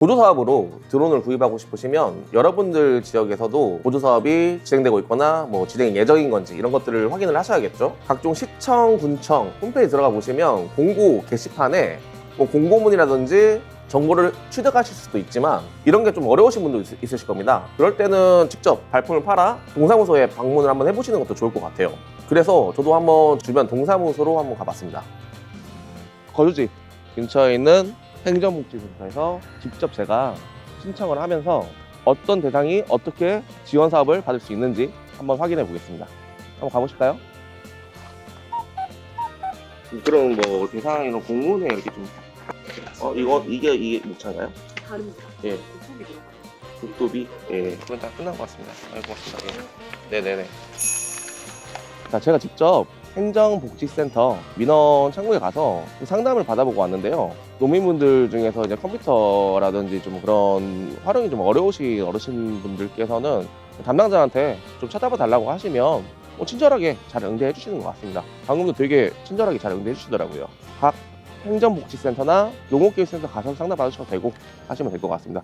보조 사업으로 드론을 구입하고 싶으시면 여러분들 지역에서도 보조 사업이 진행되고 있거나 뭐 진행 예정인 건지 이런 것들을 확인을 하셔야겠죠. 각종 시청, 군청 홈페이지 들어가 보시면 공고 게시판에 뭐 공고문이라든지 정보를 취득하실 수도 있지만 이런 게 좀 어려우신 분도 있, 있으실 겁니다. 그럴 때는 직접 발품을 팔아 동사무소에 방문을 한번 해보시는 것도 좋을 것 같아요. 그래서 저도 한번 주변 동사무소로 한번 가봤습니다. 거주지 근처에 있는 행정복지센터에서 직접 제가 신청을 하면서 어떤 대상이 어떻게 지원 사업을 받을 수 있는지 한번 확인해 보겠습니다. 한번 가보실까요? 그럼 뭐 대상이나 공문에 이렇게 좀 어, 이거 이게 이게 목차인가요? 다릅니다. 예. 국도비 예 그건 다 끝난 것 같습니다. 아, 고맙습니다. 예. 네네네. 자 제가 직접 행정복지센터 민원 창구에 가서 상담을 받아보고 왔는데요. 농민분들 중에서 이제 컴퓨터라든지 좀 그런 활용이 좀 어려우신 어르신분들께서는 담당자한테 좀 찾아봐 달라고 하시면 뭐 친절하게 잘 응대해 주시는 것 같습니다. 방금도 되게 친절하게 잘 응대해 주시더라고요. 각 행정복지센터나 농업기술센터 가서 상담 받으셔도 되고 하시면 될 것 같습니다.